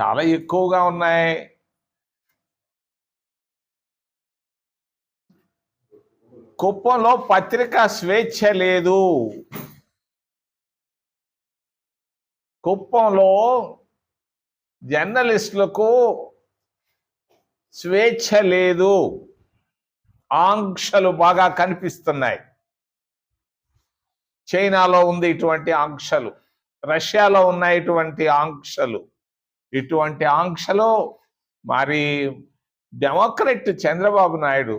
చాలా ఎక్కువగా ఉన్నాయి. కుప్పంలో పత్రికా స్వేచ్ఛ లేదు. కుప్పంలో జర్నలిస్టులకు స్వేచ్ఛ లేదు. ఆంక్షలు బాగా కనిపిస్తున్నాయి. చైనాలో ఉంది ఇటువంటి ఆంక్షలు. రష్యాలో ఉన్నాయి ఇటువంటి ఆంక్షలు. ఇటువంటి ఆంక్షలు మరి డెమోక్రెట్ చంద్రబాబు నాయుడు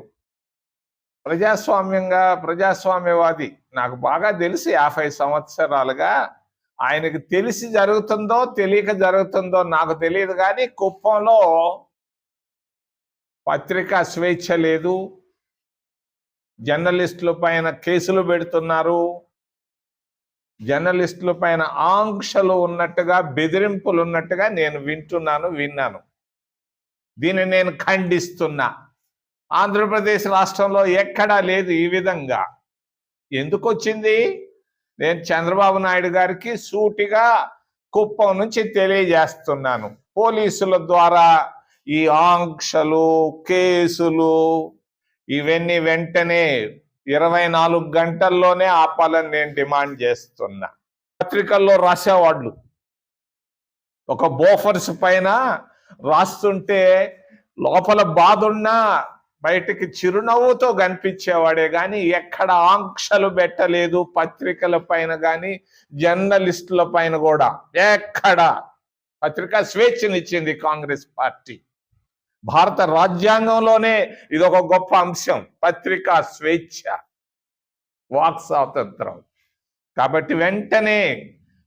ప్రజాస్వామ్యంగా ప్రజాస్వామ్యవాది నాకు బాగా తెలిసి యాభై సంవత్సరాలుగా ఆయనకు తెలిసి జరుగుతుందో తెలియక జరుగుతుందో నాకు తెలియదు కానీ కుప్పంలో పత్రికా స్వేచ్ఛ లేదు. జర్నలిస్టుల పైన కేసులు పెడుతున్నారు. జర్నలిస్టుల పైన ఆంక్షలు ఉన్నట్టుగా బెదిరింపులు ఉన్నట్టుగా నేను వింటున్నాను విన్నాను. దీన్ని నేను ఖండిస్తున్నా. ఆంధ్రప్రదేశ్ రాష్ట్రంలో ఎక్కడా లేదు ఈ విధంగా. ఎందుకు వచ్చింది నేను చంద్రబాబు నాయుడు గారికి సూటిగా కుప్పం నుంచి తెలియజేస్తున్నాను. పోలీసుల ద్వారా ఈ ఆంక్షలు కేసులు ఇవన్నీ వెంటనే ఇరవై నాలుగు గంటల్లోనే ఆపాలని నేను డిమాండ్ చేస్తున్నా. పత్రికల్లో రాసేవాళ్ళు ఒక బోఫర్స్ పైన రాస్తుంటే లోపల బాధున్నా బయటికి చిరునవ్వుతో కనిపించేవాడే కానీ ఎక్కడ ఆంక్షలు పెట్టలేదు పత్రికల పైన కానీ జర్నలిస్టుల పైన కూడా. ఎక్కడ? పత్రికా స్వేచ్ఛనిచ్చింది కాంగ్రెస్ పార్టీ. భారత రాజ్యాంగంలోనే ఇది ఒక గొప్ప అంశం పత్రికా స్వేచ్ఛ వాక్ స్వాతంత్రం కాబట్టి వెంటనే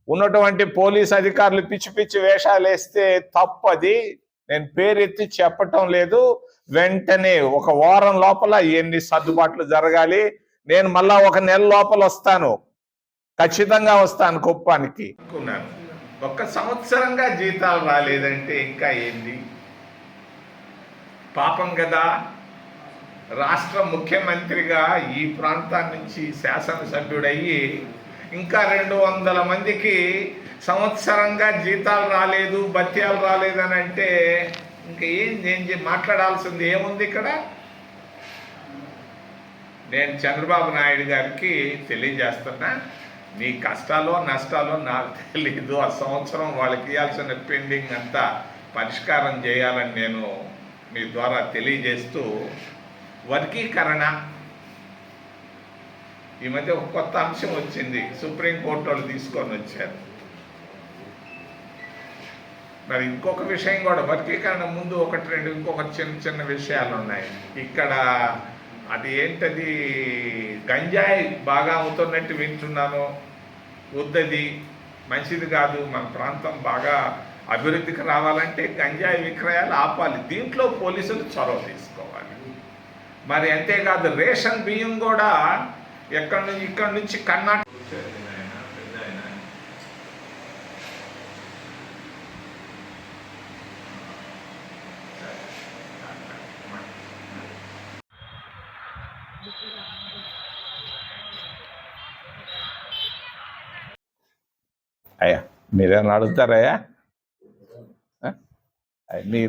ఉన్నటువంటి పోలీస్ అధికారులు పిచ్చి పిచ్చి వేషాలు వేస్తే తప్పది. నేను పేరెత్తి చెప్పటం లేదు. వెంటనే ఒక వారం లోపల ఎన్ని సర్దుబాట్లు జరగాలి నేను మళ్ళా ఒక నెల లోపల వస్తాను. ఖచ్చితంగా వస్తాను కుప్పానికి. ఒక్క సంవత్సరంగా జీతాలు రాలేదంటే ఇంకా ఏంది? పాపం కదా. రాష్ట్ర ముఖ్యమంత్రిగా ఈ ప్రాంతం నుంచి శాసనసభ్యుడయ్యి ఇంకా రెండు వందల మందికి సంవత్సరంగా జీతాలు రాలేదు భత్యాలు రాలేదని అంటే ఇంకా ఏం నేను మాట్లాడాల్సింది ఏముంది ఇక్కడ? నేను చంద్రబాబు నాయుడు గారికి తెలియజేస్తున్నా నీ కష్టాలో నష్టాలో నాకు తెలీదు. ఆ సంవత్సరం వాళ్ళకి ఇవ్వాల్సిన పెండింగ్ అంతా పరిష్కారం చేయాలని నేను మీ ద్వారా తెలియజేస్తూ వర్గీకరణ. ఈ మధ్య ఒక కొత్త అంశం వచ్చింది. సుప్రీంకోర్టు వాళ్ళు తీసుకొని వచ్చారు. మరి ఇంకొక విషయం కూడా వర్గీకరణ ముందు ఒకటి రెండు ఇంకొక చిన్న చిన్న విషయాలు ఉన్నాయి. ఇక్కడ అది ఏంటది? గంజాయి బాగా అవుతున్నట్టు వింటున్నాను. వద్దది. మంచిది కాదు. మన ప్రాంతం బాగా అభివృద్ధికి రావాలంటే గంజాయి విక్రయాలు ఆపాలి. దీంట్లో పోలీసులు చొరవ తీసుకోవాలి. మరి అంతేకాదు రేషన్ బియ్యం కూడా ఎక్కడి నుంచి ఇక్కడి నుంచి కర్ణాటక అయ్యా మీరేమన్నా అడుగుతారయ్యా? ఆ? అయ్ మీరు